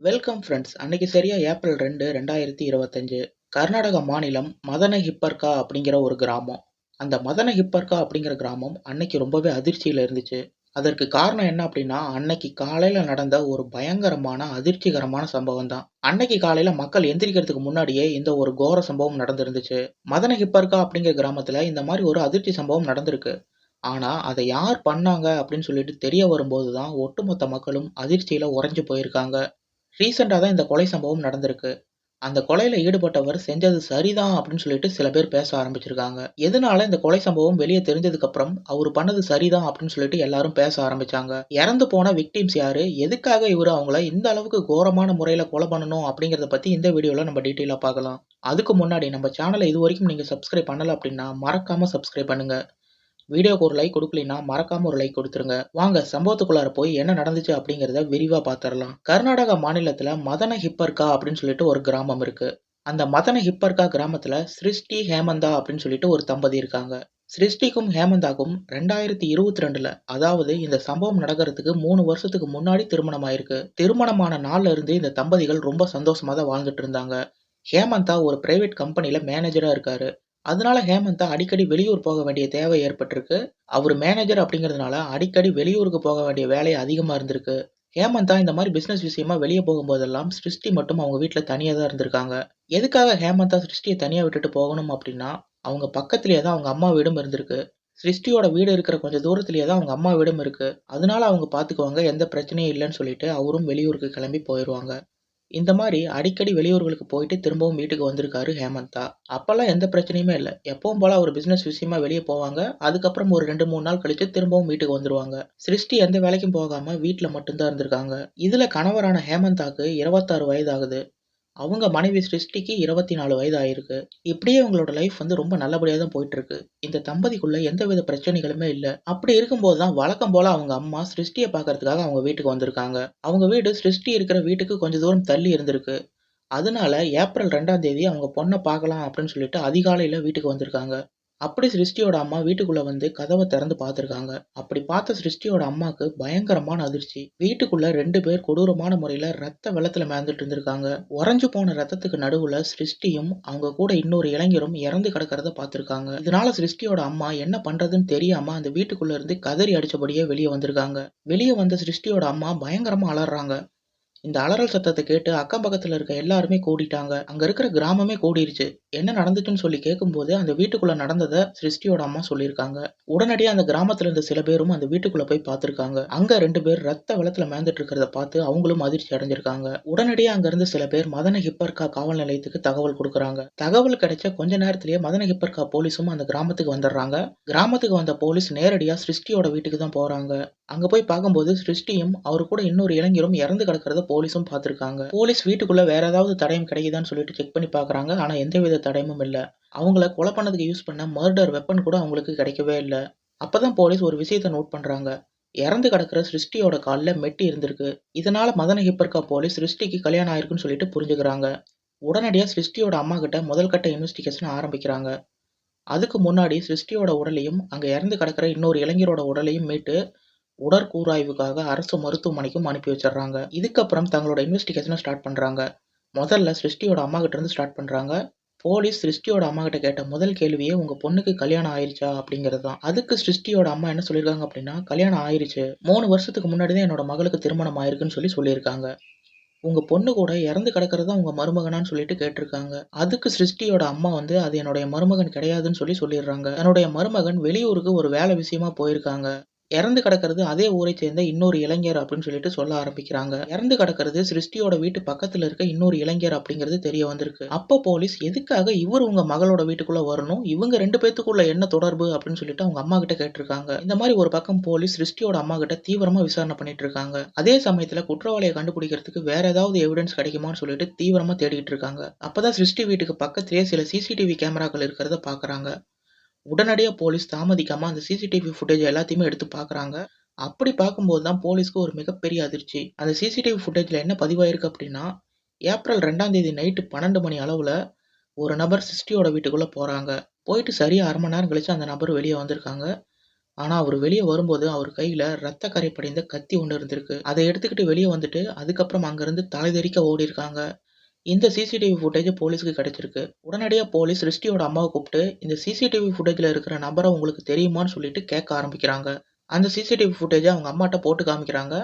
Welcome friends அன்னைக்கு சரியா April ரெண்டு ரெண்டாயிரத்தி இருபத்தஞ்சு. கர்நாடக மாநிலம் மதன ஹிப்பர்கா அப்படிங்கிற ஒரு கிராமம். அந்த மதன ஹிப்பர்கா அப்படிங்கிற கிராமம் அன்னைக்கு ரொம்பவே அதிர்ச்சியில் இருந்துச்சு. அதற்கு காரணம் என்ன அப்படின்னா அன்னைக்கு காலையில் நடந்த ஒரு பயங்கரமான அதிர்ச்சிகரமான சம்பவம் தான் அன்னைக்கு காலையில் மக்கள் எந்திரிக்கிறதுக்கு முன்னாடியே இந்த ஒரு கோர சம்பவம் நடந்திருந்துச்சு. மதன ஹிப்பர்கா அப்படிங்கிற கிராமத்தில் இந்த மாதிரி ஒரு அதிர்ச்சி சம்பவம் நடந்திருக்கு. ஆனால் அதை யார் பண்ணாங்க அப்படின்னு சொல்லிட்டு தெரிய வரும்போது தான் ஒட்டுமொத்த மக்களும் அதிர்ச்சியில் உறைஞ்சு போயிருக்காங்க. ரீசெண்டாக தான் இந்த கொலை சம்பவம் நடந்திருக்கு. அந்த கொலையில் ஈடுபட்டவர் செஞ்சது சரிதான் அப்படின்னு சொல்லிட்டு சில பேர் பேச ஆரம்பிச்சிருக்காங்க. எதனால இந்த கொலை சம்பவம் வெளியே தெரிஞ்சதுக்கு அப்புறம் அவர் பண்ணது சரிதான் அப்படின்னு சொல்லிட்டு எல்லாரும் பேச ஆரம்பிச்சாங்க. இறந்து போன விக்டிம்ஸ் யாரு? எதுக்காக இவர் அவங்கள இந்த அளவுக்கு கோரமான முறையில கொலை பண்ணணும் அப்படிங்கிறத பத்தி இந்த வீடியோல நம்ம டீட்டெயிலாக பார்க்கலாம். அதுக்கு முன்னாடி நம்ம சேனலை இது வரைக்கும் நீங்க சப்ஸ்கிரைப் பண்ணல அப்படின்னா மறக்காம சப்ஸ்கிரைப் பண்ணுங்க. வீடியோக்கு ஒரு லைக் கொடுக்கலைன்னா மறக்காம ஒரு லைக் கொடுத்துருங்க. வாங்க சம்பவத்துக்குள்ளார போய் என்ன நடந்துச்சு அப்படிங்கிறத விரிவா பார்த்துடலாம் கர்நாடகா மாநிலத்துல மதன ஹிப்பர்கா அப்படின்னு சொல்லிட்டு ஒரு கிராமம் இருக்கு. அந்த மதன ஹிப்பர்கா கிராமத்துல சிருஷ்டி ஹேமந்தா அப்படின்னு சொல்லிட்டு ஒரு தம்பதி இருக்காங்க. சிருஷ்டிக்கும் ஹேமந்தாக்கும் ரெண்டாயிரத்தி இருபத்தி ரெண்டுல அதாவது இந்த சம்பவம் நடக்கிறதுக்கு மூணு வருஷத்துக்கு முன்னாடி திருமணம் ஆயிருக்கு. திருமணமான நாள்ல இருந்து இந்த தம்பதிகள் ரொம்ப சந்தோஷமா தான் வாழ்ந்துட்டு இருந்தாங்க. ஹேமந்தா ஒரு பிரைவேட் கம்பெனில மேனேஜரா இருக்காரு. அதனால ஹேமந்தா அடிக்கடி வெளியூர் போக வேண்டிய தேவை ஏற்பட்டிருக்கு. அவர் மேனேஜர் அப்படிங்கிறதுனால அடிக்கடி வெளியூருக்கு போக வேண்டிய வேலை அதிகமாக இருந்திருக்கு. ஹேமந்தா இந்த மாதிரி பிஸ்னஸ் விஷயமா வெளியே போகும்போதெல்லாம் சிருஷ்டி மட்டும் அவங்க வீட்டில் தனியாக தான் இருந்திருக்காங்க. எதுக்காக ஹேமந்தா சிருஷ்டியை தனியாக விட்டுட்டு போகணும் அப்படின்னா அவங்க பக்கத்துலேயே தான் அவங்க அம்மா வீடும் இருந்திருக்கு. சிருஷ்டியோட வீடு இருக்கிற கொஞ்சம் தூரத்துலேயே தான் அவங்க அம்மா வீடும் இருக்கு. அதனால அவங்க பார்த்துக்குவாங்க எந்த பிரச்சனையும் இல்லைன்னு சொல்லிட்டு அவரும் வெளியூருக்கு கிளம்பி போயிடுவாங்க இந்த மாதிரி அடிக்கடி வெளியூர்களுக்கு போயிட்டு திரும்பவும் வீட்டுக்கு வந்திருக்காரு ஹேமந்தா. அப்போல்லாம் எந்த பிரச்சனையுமே இல்லை. எப்பவும் போல அவர் பிசினஸ் விஷயமா வெளியே போவாங்க. அதுக்கப்புறம் ஒரு ரெண்டு மூணு நாள் கழிச்சு திரும்பவும் வீட்டுக்கு வந்துருவாங்க. சிருஷ்டி எந்த வேலைக்கும் போகாம வீட்டில் மட்டும்தான் இருந்திருக்காங்க. இதுல கணவரான ஹேமந்தாக்கு இருபத்தாறு வயது ஆகுது அவங்க மனைவி சிருஷ்டிக்கு இருபத்தி நாலு வயது ஆயிருக்கு இப்படியே அவங்களோட லைஃப் வந்து ரொம்ப நல்லபடியாக தான் போயிட்டு இருக்கு இந்த தம்பதிக்குள்ள எந்த வித பிரச்சனைகளுமே இல்லை. அப்படி இருக்கும்போது தான் வழக்கம் போல அவங்க அம்மா சிருஷ்டியை பார்க்கறதுக்காக அவங்க வீட்டுக்கு வந்திருக்காங்க. அவங்க வீடு சிருஷ்டி இருக்கிற வீட்டுக்கு கொஞ்சம் தூரம் தள்ளி இருந்திருக்கு. அதனால ஏப்ரல் ரெண்டாம் தேதி அவங்க பொண்ணை பார்க்கலாம் அப்படின்னு சொல்லிட்டு அதிகாலையில் வீட்டுக்கு வந்திருக்காங்க. அப்படி சிருஷ்டியோட அம்மா வீட்டுக்குள்ள வந்து கதவை திறந்து பார்த்துருக்காங்க. அப்படி பார்த்த சிருஷ்டியோட அம்மாக்கு பயங்கரமான அதிர்ச்சி. வீட்டுக்குள்ள ரெண்டு பேர் கொடூரமான முறையில ரத்த வெள்ளத்துல மேந்துட்டு இருந்திருக்காங்க. உறைஞ்சு போன ரத்தத்துக்கு நடுவுல சிருஷ்டியும் அவங்க கூட இன்னொரு இளைஞரும் இறந்து கிடக்கிறத பார்த்திருக்காங்க. இதனால சிருஷ்டியோட அம்மா என்ன பண்றதுன்னு தெரியாம அந்த வீட்டுக்குள்ள இருந்து கதறி அடிச்சபடியே வெளியே வந்திருக்காங்க. வெளியே வந்த சிருஷ்டியோட அம்மா பயங்கரமா அலறாங்க. இந்த அலறல் சத்தத்தை கேட்டு அக்கம் பக்கத்துல இருக்க எல்லாருமே கூடிட்டாங்க. அங்க இருக்கிற கிராமமே கூடிருச்சு. என்ன நடந்துச்சுன்னு சொல்லி கேட்கும்போது அந்த வீட்டுக்குள்ள நடந்ததை சிருஷ்டியோட அம்மா சொல்லியிருக்காங்க. உடனடியாக அந்த கிராமத்துல இருந்த சில பேரும் அந்த வீட்டுக்குள்ள போய் பார்த்துருக்காங்க. அங்க ரெண்டு பேர் ரத்த வெள்ளத்துல மேந்துட்டு இருக்கிறத பார்த்து அவங்களும் அதிர்ச்சி அடைஞ்சிருக்காங்க. உடனடியாக அங்க இருந்து சில பேர் மதன ஹிப்பர்கா காவல் நிலையத்துக்கு தகவல் கொடுக்குறாங்க. தகவல் கிடைச்ச கொஞ்ச நேரத்திலேயே மதன ஹிப்பர்கா போலீஸும் அந்த கிராமத்துக்கு வந்துடுறாங்க. கிராமத்துக்கு வந்த போலீஸ் நேரடியா சிருஷ்டியோட வீட்டுக்கு தான் போறாங்க. அங்க போய் பார்க்கும்போது சிருஷ்டியும் அவரு கூட இன்னொரு இளைஞரும் இறந்து கிடக்கிறத போலீஸும் பார்த்திருக்காங்க. போலீஸ் வீட்டுக்குள்ள வேற ஏதாவது தடயம் கிடைக்குதான்னு சொல்லிட்டு செக் பண்ணி பாக்குறாங்க ஆனா எந்தவித தடயமும் இல்லை. அவங்கள கொலை பண்ணதுக்கு யூஸ் பண்ண மர்டர் வெப்பன் கூட அவங்களுக்கு கிடைக்கவே இல்லை. அப்பதான் போலீஸ் ஒரு விஷயத்த நோட் பண்ணுறாங்க இறந்து கிடக்கிற சிருஷ்டியோட காலில் மெட்டி இருந்திருக்கு. இதனால மதன ஹிப்பர்கா போலீஸ் சிருஷ்டிக்கு கல்யாணம் ஆயிருக்குன்னு சொல்லிட்டு புரிஞ்சுக்கிறாங்க. உடனடியாக சிருஷ்டியோட அம்மா கிட்ட முதல் கட்ட இன்வெஸ்டிகேஷன் ஆரம்பிக்கிறாங்க. அதுக்கு முன்னாடி சிருஷ்டியோட உடலையும் அங்கே இறந்து கிடக்கிற இன்னொரு இளைஞரோட உடலையும் மீட்டு உடற்கூராய்வுக்காக அரசு மருத்துவமனைக்கும் அனுப்பி வச்சிடுறாங்க. இதுக்கப்புறம் தங்களோட இன்வெஸ்டிகேஷனை ஸ்டார்ட் பண்ணுறாங்க முதல்ல சிருஷ்டியோட அம்மா கிட்ட இருந்து ஸ்டார்ட் பண்ணுறாங்க போலீஸ் சிருஷ்டியோட அம்மா கிட்ட கேட்ட முதல் கேள்வியே உங்க பொண்ணுக்கு கல்யாணம் ஆயிருச்சா? அப்படிங்கிறது தான். அதுக்கு சிருஷ்டியோட அம்மா என்ன சொல்லியிருக்காங்க அப்படின்னா கல்யாணம் ஆயிருச்சு. மூணு வருஷத்துக்கு முன்னாடி தான் என்னோட மகளுக்கு திருமணம் ஆயிருக்குன்னு சொல்லி சொல்லியிருக்காங்க. உங்க பொண்ணு கூட இறந்து கிடக்கிறதா உங்க மருமகனான்னு சொல்லிட்டு கேட்டிருக்காங்க. அதுக்கு சிருஷ்டியோட அம்மா வந்து அது என்னுடைய மருமகன் கிடையாதுன்னு சொல்லி சொல்லிடுறாங்க. என்னுடைய மருமகன் வெளியூருக்கு ஒரு வேலை விஷயமா போயிருக்காங்க. இறந்து கிடக்கிறது அதே ஊரை சேர்ந்த இன்னொரு இளைஞர் அப்படின்னு சொல்லிட்டு சொல்ல ஆரம்பிக்கிறாங்க. இறந்து கிடக்கிறது சிருஷ்டியோட வீட்டு பக்கத்துல இருக்க இன்னொரு இளைஞர் அப்படிங்கிறது தெரிய வந்திருக்கு. அப்ப போலீஸ் எதுக்காக இவர் உங்க மகளோட வீட்டுக்குள்ள வரணும்? இவங்க ரெண்டு பேத்துக்குள்ள என்ன தொடர்பு அப்படின்னு சொல்லிட்டு அவங்க அம்மா கிட்ட கேட்டிருக்காங்க. இந்த மாதிரி ஒரு பக்கம் போலீஸ் சிருஷ்டியோட அம்மா கிட்ட தீவிரமா விசாரணை பண்ணிட்டு இருக்காங்க. அதே சமயத்துல குற்றவாளியை கண்டுபிடிக்கிறதுக்கு வேற ஏதாவது எவிடன்ஸ் கிடைக்குமான்னு சொல்லிட்டு தீவிரமா தேடிட்டு இருக்காங்க. அப்பதான் சிருஷ்டி வீட்டுக்கு பக்கத்திலேயே சில சிசிடிவி கேமராக்கள் இருக்கிறத பாக்குறாங்க. உடனடியாக போலீஸ் தாமதிக்காமல் அந்த சிசிடிவி ஃபுட்டேஜ் எல்லாத்தையுமே எடுத்து பார்க்குறாங்க அப்படி பார்க்கும்போது தான் போலீஸ்க்கு ஒரு மிகப்பெரிய அதிர்ச்சி. அந்த சிசிடிவி ஃபுட்டேஜில் என்ன பதிவாயிருக்கு அப்படின்னா ஏப்ரல் ரெண்டாம் தேதி நைட்டு பன்னெண்டு மணி அளவில் ஒரு நபர் சிஸ்டியோட வீட்டுக்குள்ளே போகிறாங்க போயிட்டு சரியாக அரை மணி நேரம் கழிச்சு அந்த நபர் வெளியே வந்திருக்காங்க. ஆனால் அவர் வெளியே வரும்போது அவர் கையில் ரத்த கரை படிந்த கத்தி ஒன்று இருந்திருக்கு. அதை எடுத்துக்கிட்டு வெளியே வந்துட்டு அதுக்கப்புறம் அங்கேருந்து தலைதெறிக்க ஓடிருக்காங்க இந்த சிசிடிவி ஃபுட்டேஜ் போலீஸ்க்கு கிடைச்சிருக்கு. உடனடியாக போலீஸ் ரிஷ்டியோட அம்மாவை கூப்பிட்டு, இந்த சிசிடிவி ஃபுட்டேஜில் இருக்கிற நபரை உங்களுக்கு தெரியுமான்னு சொல்லிட்டு கேட்க ஆரம்பிக்கிறாங்க. அந்த சிசிடிவி ஃபுட்டேஜை அவங்க அம்மாட்ட போட்டு காமிக்கிறாங்க.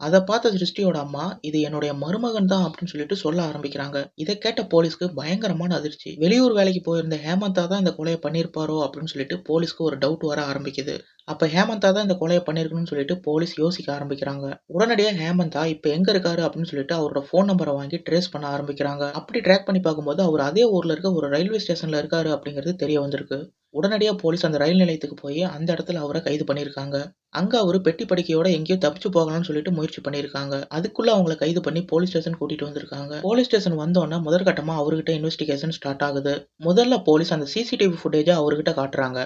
அதை பார்த்த சிருஷ்டியோட அம்மா, இது என்னுடைய மருமகன் தான் அப்படின்னு சொல்லிட்டு சொல்ல ஆரம்பிக்கிறாங்க. இதை கேட்ட போலீஸ்க்கு பயங்கரமான அதிர்ச்சி. வெளியூர் வேலைக்கு போயிருந்த ஹேமந்தா தான் இந்த கொலையை பண்ணியிருப்பாரோ அப்படின்னு சொல்லிட்டு போலீஸ்க்கு ஒரு டவுட் வர ஆரம்பிக்குது. அப்ப ஹேமந்தா தான் இந்த கொலையை பண்ணிருக்கணும்னு சொல்லிட்டு போலீஸ் யோசிக்க ஆரம்பிக்கிறாங்க. உடனடியாக ஹேமந்தா இப்ப எங்க இருக்காரு அப்படின்னு சொல்லிட்டு அவரோட ஃபோன் நம்பரை வாங்கி ட்ரேஸ் பண்ண ஆரம்பிக்கிறாங்க. அப்படி ட்ராக் பண்ணி பார்க்கும்போது அவர் அதே ஊர்ல இருக்க ஒரு ரயில்வே ஸ்டேஷன்ல இருக்காரு அப்படிங்கிறது தெரிய வந்திருக்கு. உடனடியாக போலீஸ் அந்த ரயில் நிலையத்துக்கு போய் அந்த இடத்துல அவரை கைது பண்ணியிருக்காங்க. அங்கே அவர் பெட்டி படுக்கையோட எங்கேயோ தப்பிச்சு போகலாம்னு சொல்லிட்டு முயற்சி பண்ணியிருக்காங்க. அதுக்குள்ளே அவங்கள கைது பண்ணி போலீஸ் ஸ்டேஷன் கூட்டிகிட்டு வந்திருக்காங்க. போலீஸ் ஸ்டேஷன் வந்தோனே முதற்கட்டமாக அவர்கிட்ட இன்வெஸ்டிகேஷன் ஸ்டார்ட் ஆகுது. முதல்ல போலீஸ் அந்த சிசிடிவி ஃபுட்டேஜை அவர்கிட்ட காட்டுறாங்க.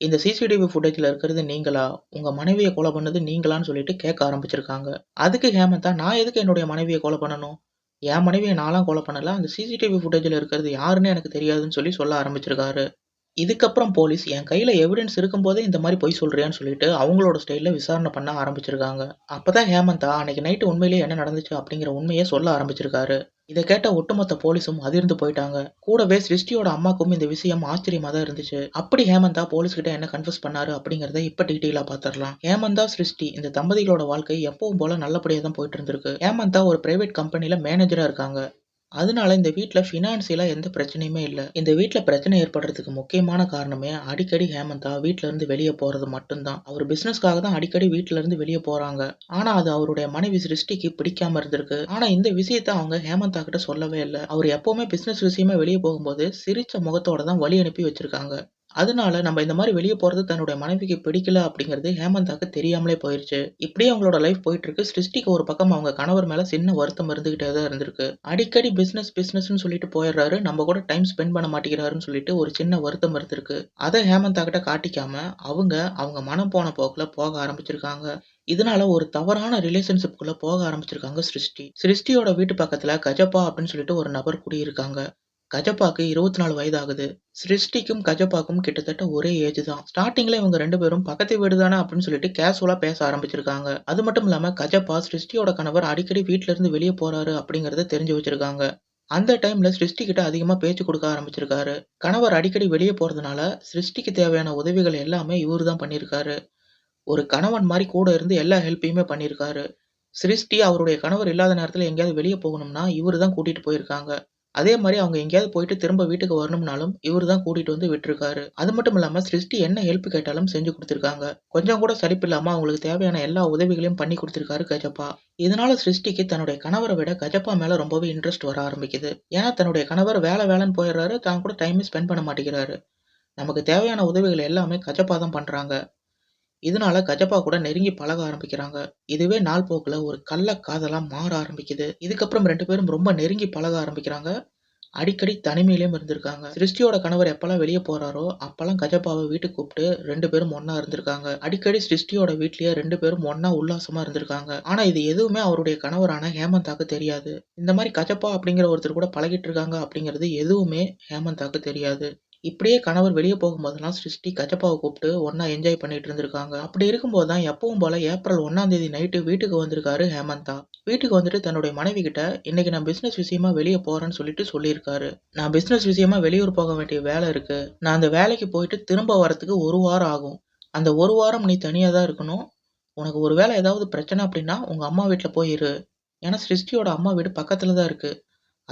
இந்த சிசிடிவி ஃபுட்டேஜில் இருக்கிறது நீங்களா? உங்கள் மனைவியை கொலை பண்ணது நீங்களான்னு சொல்லிட்டு கேட்க ஆரம்பிச்சிருக்காங்க. அதுக்கு ஹேமந்தா, நான் எதுக்கு என்னுடைய மனைவியை கொலை பண்ணணும்? என் மனைவியை நான்லாம் கொலை பண்ணல. அந்த சிசிடிவி ஃபுட்டேஜில் இருக்கிறது யாருன்னு எனக்கு தெரியாதுன்னு சொல்லி சொல்ல ஆரம்பிச்சிருக்காரு. இதுக்கப்புறம் போலீஸ் என் கையில் எவிடன்ஸ் இருக்கும்போதே இந்த மாதிரி பொய் சொல்கிறியான்னு சொல்லிட்டு அவங்களோட ஸ்டைலில் விசாரணை பண்ண ஆரம்பிச்சிருக்காங்க. அப்போ தான் ஹேமந்தா அன்னைக்கு நைட்டு உண்மையிலேயே என்ன நடந்துச்சு அப்படிங்கிற உண்மையை சொல்ல ஆரம்பிச்சிருக்காரு. இதை கேட்ட ஒட்டுமொத்த போலீஸும் அதிர்ந்து போயிட்டாங்க. கூடவே சிருஷ்டியோட அம்மாக்கும் இந்த விஷயம் ஆச்சரியமா தான் இருந்துச்சு. அப்படி ஹேமந்தா போலீஸ் கிட்ட என்ன கன்ஃபியூஸ் பண்ணாரு அப்படிங்கிறத இப்ப டீட்டெயிலா பார்த்திடலாம். ஹேமந்தா, சிருஷ்டி இந்த தம்பதிகளோட வாழ்க்கை எப்பவும் போல நல்லபடியா தான் போயிட்டு இருந்திருக்கு. ஹேமந்தா ஒரு பிரைவேட் கம்பெனில மேனேஜரா இருக்காங்க. அதனால இந்த வீட்டில் ஃபினான்சியலாக எந்த பிரச்சனையுமே இல்லை இந்த வீட்டில் பிரச்சனை ஏற்படுறதுக்கு முக்கியமான காரணமே அடிக்கடி ஹேமந்தா வீட்டிலேருந்து வெளியே போகிறது மட்டும்தான் அவர் பிஸ்னஸ்க்காக தான் அடிக்கடி வீட்டிலேருந்து வெளியே போகிறாங்க ஆனால் அது அவருடைய மனைவி சிருஷ்டிக்கு பிடிக்காம இருந்திருக்கு. ஆனால் இந்த விஷயத்த அவங்க ஹேமந்தா கிட்ட சொல்லவே இல்லை அவர் எப்போவுமே பிஸ்னஸ் விஷயமா வெளியே போகும்போது சிரிச்ச முகத்தோட தான் வழி அனுப்பி வச்சிருக்காங்க. அதனால நம்ம இந்த மாரி வெளிய போறது தன்னுடைய மனைவிக்கு பிடிக்கல அப்படிங்கிறது ஹேமந்தாக்கு தெரியாமலே போயிருச்சு. இப்படியே அவங்களோட லைஃப் போயிட்டு இருக்கு. சிருஷ்டிக்கு ஒரு பக்கம் அவங்க கணவர் மேல சின்ன வருத்தம் இருந்துகிட்டே தான் இருந்திருக்கு. அடிக்கடி பிசினஸ் பிசினஸ்ன்னு சொல்லிட்டு போயிடுறாரு. நம்ம கூட டைம் ஸ்பெண்ட் பண்ண மாட்டேங்கிறாருன்னு சொல்லிட்டு ஒரு சின்ன வருத்தம் இருந்திருக்கு. அத ஹேமந்தா கிட்ட காட்டிக்காம அவங்க அவங்க மனம் போன போக்குல போக ஆரம்பிச்சிருக்காங்க. இதனால ஒரு தவறான ரிலேஷன்ஷிப்குள்ள போக ஆரம்பிச்சிருக்காங்க சிருஷ்டி. சிருஷ்டியோட வீட்டு பக்கத்துல கஜப்பா அப்படின்னு சொல்லிட்டு ஒரு நபர் குடியிருக்காங்க. கஜப்பாக்கு 24 வயது ஆகுது. சிருஷ்டிக்கும் கஜப்பாக்கும் கிட்டத்தட்ட ஒரே ஏஜ் தான். ஸ்டார்டிங்ல இவங்க ரெண்டு பேரும் பக்கத்து வீடு தானே அப்படின்னு சொல்லிட்டு கேஷுவலா பேச ஆரம்பிச்சிருக்காங்க. அது மட்டும் இல்லாம கஜப்பா சிருஷ்டியோட கணவர் அடிக்கடி வீட்டுல இருந்து வெளியே போறாரு அப்படிங்கறத தெரிஞ்சு வச்சிருக்காங்க. அந்த டைம்ல சிருஷ்டி கிட்ட அதிகமா பேச்சு கொடுக்க ஆரம்பிச்சிருக்காரு. கணவர் அடிக்கடி வெளியே போறதுனால சிருஷ்டிக்கு தேவையான உதவிகள் எல்லாமே இவரு தான் பண்ணியிருக்காரு. ஒரு கணவன் மாதிரி கூட இருந்து எல்லா ஹெல்ப்பையுமே பண்ணியிருக்காரு. சிருஷ்டி அவருடைய கணவர் இல்லாத நேரத்துல எங்கேயாவது வெளியே போகணும்னா இவரு தான் கூட்டிட்டு போயிருக்காங்க. அதே மாரி அவங்க எங்கேயாவது போயிட்டு திரும்ப வீட்டுக்கு வரணும்னாலும் இவரு தான் கூட்டிட்டு வந்து விட்டுருக்காரு. அது மட்டும் இல்லாம சிருஷ்டி என்ன ஹெல்ப் கேட்டாலும் செஞ்சு குடுத்திருக்காங்க. கொஞ்சம் கூட சலிப்பில்லாம அவங்களுக்கு தேவையான எல்லா உதவிகளையும் பண்ணி குடுத்திருக்காரு கஜப்பா. இதனால சிருஷ்டிக்கு தன்னுடைய கணவர விட கஜப்பா மேல ரொம்பவே இன்ட்ரெஸ்ட் வர ஆரம்பிக்குது. ஏன்னா தன்னுடைய கணவர் வேல வேலைன்னு போயிடுறாரு. தான் கூட டைமே ஸ்பெண்ட் பண்ண மாட்டேங்கிறாரு. நமக்கு தேவையான உதவிகள் எல்லாமே கஜப்பா தான் பண்றாங்க. இதனால கஜப்பா கூட நெருங்கி பழக ஆரம்பிக்கிறாங்க. இதுவே நாள் போக்குல ஒரு கள்ள காதலா மாற ஆரம்பிக்குது. இதுக்கப்புறம் ரெண்டு பேரும் ரொம்ப நெருங்கி பழக ஆரம்பிக்கிறாங்க. அடிக்கடி தனிமையிலேயும் இருந்திருக்காங்க. சிருஷ்டியோட கணவர் எப்பெல்லாம் வெளியே போறாரோ, அப்பெல்லாம் கஜப்பாவை வீட்டுக்கு கூப்பிட்டு ரெண்டு பேரும் ஒன்னா இருந்திருக்காங்க. அடிக்கடி சிருஷ்டியோட வீட்லயே ரெண்டு பேரும் ஒன்னா உல்லாசமா இருந்திருக்காங்க. ஆனா இது எதுவுமே அவருடைய கணவரான ஹேமந்தாக்கு தெரியாது. இந்த மாதிரி கஜப்பா அப்படிங்கிற ஒருத்தர் கூட பழகிட்டு இருக்காங்க அப்படிங்கிறது எதுவுமே ஹேமந்தாக்கு தெரியாது. இப்படியே கணவர் வெளியே போகும்போதெல்லாம் சிருஷ்டி கஜப்பாவை கூப்பிட்டு ஒன்றா என்ஜாய் பண்ணிட்டு இருந்திருக்காங்க. அப்படி இருக்கும்போது தான் எப்பவும் போல ஏப்ரல் 1ஆம் தேதி நைட்டு வீட்டுக்கு வந்திருக்காரு ஹேமந்தா. வீட்டுக்கு வந்துட்டு தன்னுடைய மனைவி கிட்ட இன்னைக்கு நான் பிசினஸ் விஷயமா வெளியே போறேன்னு சொல்லிட்டு சொல்லியிருக்காரு. நான் பிசினஸ் விஷயமா வெளியூர் போக வேண்டிய வேலை இருக்கு. நான் அந்த வேலைக்கு போயிட்டு திரும்ப வரத்துக்கு ஒரு வாரம் ஆகும். அந்த ஒரு வாரம் நீ தனியாக தான் இருக்கணும். உனக்கு ஒரு வேளை ஏதாவது பிரச்சனை அப்படின்னா உங்கள் அம்மா வீட்டில் போயிரு ஏன்னா சிருஷ்டியோட அம்மா வீடு பக்கத்தில் தான் இருக்குது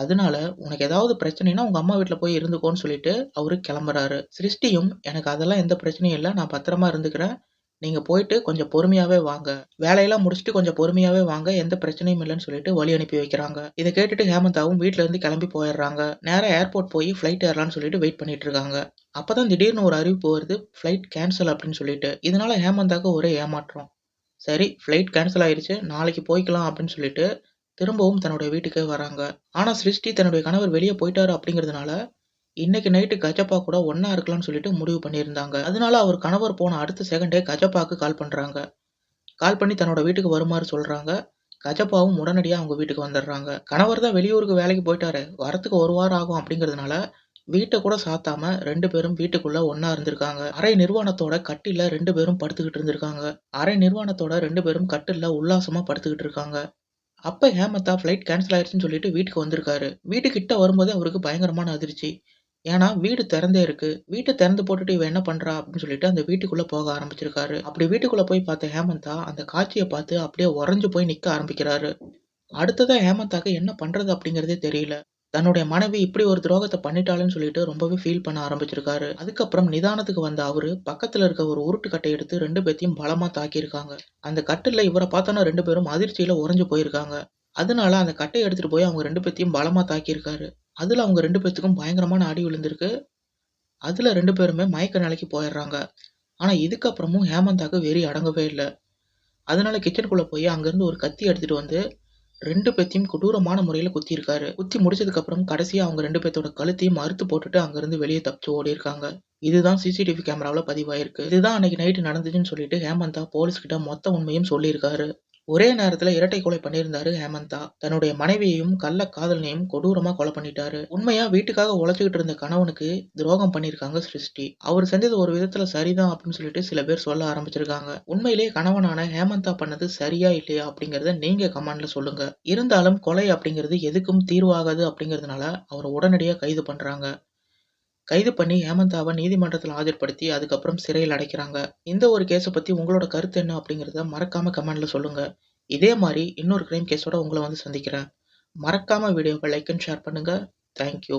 அதனால உனக்கு ஏதாவது பிரச்சனைன்னா உங்க அம்மா வீட்டில் போய் இருந்துக்கோன்னு சொல்லிட்டு அவரு கிளம்புறாரு. சிருஷ்டியும் எனக்கு அதெல்லாம் எந்த பிரச்சனையும் இல்லை நான் பத்திரமா இருந்துக்கிறேன். நீங்க போயிட்டு கொஞ்சம் பொறுமையாவே வாங்க. வேலையெல்லாம் முடிச்சுட்டு கொஞ்சம் பொறுமையாவே வாங்க. எந்த பிரச்சனையும் இல்லைன்னு சொல்லிட்டு வழி அனுப்பி வைக்கிறாங்க. இதை கேட்டுட்டு ஹேமந்தாவும் வீட்ல இருந்து கிளம்பி போயிடுறாங்க. நேராக ஏர்போர்ட் போய் ஃபிளைட் ஏறலாம்னு சொல்லிட்டு வெயிட் பண்ணிட்டு இருக்காங்க. அப்பதான் திடீர்னு ஒரு அறிவிப்பு வருது. ஃபிளைட் கேன்சல் அப்படின்னு சொல்லிட்டு. இதனால ஹேமந்தாக்கு ஒரே ஏமாற்றம். சரி ஃபிளைட் கேன்சல் ஆயிடுச்சு நாளைக்கு போய்க்கலாம் அப்படின்னு சொல்லிட்டு திரும்பவும் தன்னுடைய வீட்டுக்கே வராங்க. ஆனா சிருஷ்டி தன்னுடைய கணவர் வெளியே போயிட்டாரு அப்படிங்கிறதுனால, இன்னைக்கு நைட்டு கஜப்பா கூட ஒன்னா இருக்கலாம்னு சொல்லிட்டு முடிவு பண்ணியிருந்தாங்க. அதனால அவர் கணவர் போன அடுத்த செகண்டே கஜப்பாக்கு கால் பண்றாங்க. கால் பண்ணி தன்னோட வீட்டுக்கு வருமாறு சொல்றாங்க. கஜப்பாவும் உடனடியாக அவங்க வீட்டுக்கு வந்துடுறாங்க. கணவர் தான் வெளியூருக்கு வேலைக்கு போயிட்டாரு வரத்துக்கு ஒரு வாரம் ஆகும் அப்படிங்கிறதுனால வீட்டை கூட சாத்தாம ரெண்டு பேரும் வீட்டுக்குள்ள ஒன்னா இருந்திருக்காங்க அரை நிர்வாணத்தோட கட்டில ரெண்டு பேரும் படுத்துக்கிட்டு இருந்திருக்காங்க அரை நிர்வாணத்தோட ரெண்டு பேரும் கட்டில உல்லாசமா படுத்துக்கிட்டு இருக்காங்க அப்ப ஹேமந்தா ஃப்ளைட் கேன்சல் ஆயிடுச்சுன்னு சொல்லிட்டு வீட்டுக்கு வந்திருக்காரு. வீட்டுக்கிட்ட வரும்போதே அவருக்கு பயங்கரமான அதிர்ச்சி. ஏன்னா வீடு திறந்தே இருக்கு. வீட்டை திறந்து போட்டுட்டு இவ என்ன பண்றா அப்படின்னு சொல்லிட்டு அந்த வீட்டுக்குள்ள போக ஆரம்பிச்சிருக்காரு. அப்படி வீட்டுக்குள்ள போய் பார்த்த ஹேமந்தா அந்த காட்சியை பார்த்து அப்படியே உறைஞ்சு போய் நிக்க ஆரம்பிக்கிறாரு. அடுத்ததா ஹேமந்தாக்கு என்ன பண்றது அப்படிங்கறதே தெரியல. தன்னுடைய மனைவி இப்படி ஒரு துரோகத்தை பண்ணிட்டாளுன்னு சொல்லிட்டு ரொம்பவே ஃபீல் பண்ண ஆரம்பிச்சிருக்காரு. அதுக்கப்புறம் நிதானத்துக்கு வந்த அவரு பக்கத்துல இருக்க ஒரு உருட்டு கட்டை எடுத்து ரெண்டு பேத்தையும் பலமா தாக்கியிருக்காங்க. அந்த கட்டில இவரை பார்த்தோன்னா ரெண்டு பேரும் அதிர்ச்சியில உறைஞ்சு போயிருக்காங்க. அதனால அந்த கட்டையை எடுத்துட்டு போய் அவங்க ரெண்டு பேத்தையும் பலமா தாக்கியிருக்காரு. அதுல அவங்க ரெண்டு பேத்துக்கும் பயங்கரமான அடி விழுந்திருக்கு. அதுல ரெண்டு பேருமே மயக்க நிலைக்கு போயிடுறாங்க. ஆனா இதுக்கப்புறமும் ஹேமந்தாக்கு வெறி அடங்கவே இல்லை. அதனால கிச்சனுக்குள்ள போய் அங்கிருந்து ஒரு கத்தி எடுத்துட்டு வந்து ரெண்டு பேத்தையும் கொடூரமான முறையில குத்திருக்காரு குத்தி முடிச்சதுக்கு அப்புறம் கடைசியா அவங்க ரெண்டு பேத்தோட கழுத்தையும் மறுத்து போட்டுட்டு அங்கிருந்து வெளியே தப்பிச்சு ஓடி இருக்காங்க இதுதான் சிசிடிவி கேமராவில் பதிவாயிருக்கு. இதுதான் அன்னைக்கு நைட்டு நடந்துச்சுன்னு சொல்லிட்டு ஹேமந்தா போலீஸ் கிட்ட மொத்த உண்மையும் சொல்லியிருக்காரு. ஒரே நேரத்துல இரட்டை கொலை பண்ணியிருந்தாரு ஹேமந்தா. தன்னுடைய மனைவியையும் கள்ள காதலனையும் கொடூரமா கொலை பண்ணிட்டாரு. உண்மையா வீட்டுக்காக உழைச்சுக்கிட்டு இருந்த கணவனுக்கு துரோகம் பண்ணியிருக்காங்க சிருஷ்டி. அவர் செஞ்சது ஒரு விதத்துல சரிதான் அப்படின்னு சொல்லிட்டு சில பேர் சொல்ல ஆரம்பிச்சிருக்காங்க. உண்மையிலேயே கணவனான ஹேமந்தா பண்ணது சரியா இல்லையா அப்படிங்கறத நீங்க கமெண்ட்ல சொல்லுங்க. இருந்தாலும் கொலை அப்படிங்கிறது எதுக்கும் தீர்வாகாது அப்படிங்கறதுனால அவரை உடனடியா கைது பண்றாங்க. கைது பண்ணி ஹேமந்தாவை நீதிமன்றத்தில் ஆஜர்படுத்தி அதுக்கப்புறம் சிறையில் அடைக்கிறாங்க. இந்த ஒரு கேஸை பற்றி உங்களோட கருத்து என்ன அப்படிங்கிறத மறக்காம கமெண்ட்ல சொல்லுங்க. இதே மாதிரி இன்னொரு கிரைம் கேஸோட உங்களை வந்து சந்திக்கிறேன். மறக்காம வீடியோவை லைக் அண்ட் ஷேர் பண்ணுங்க. Thank you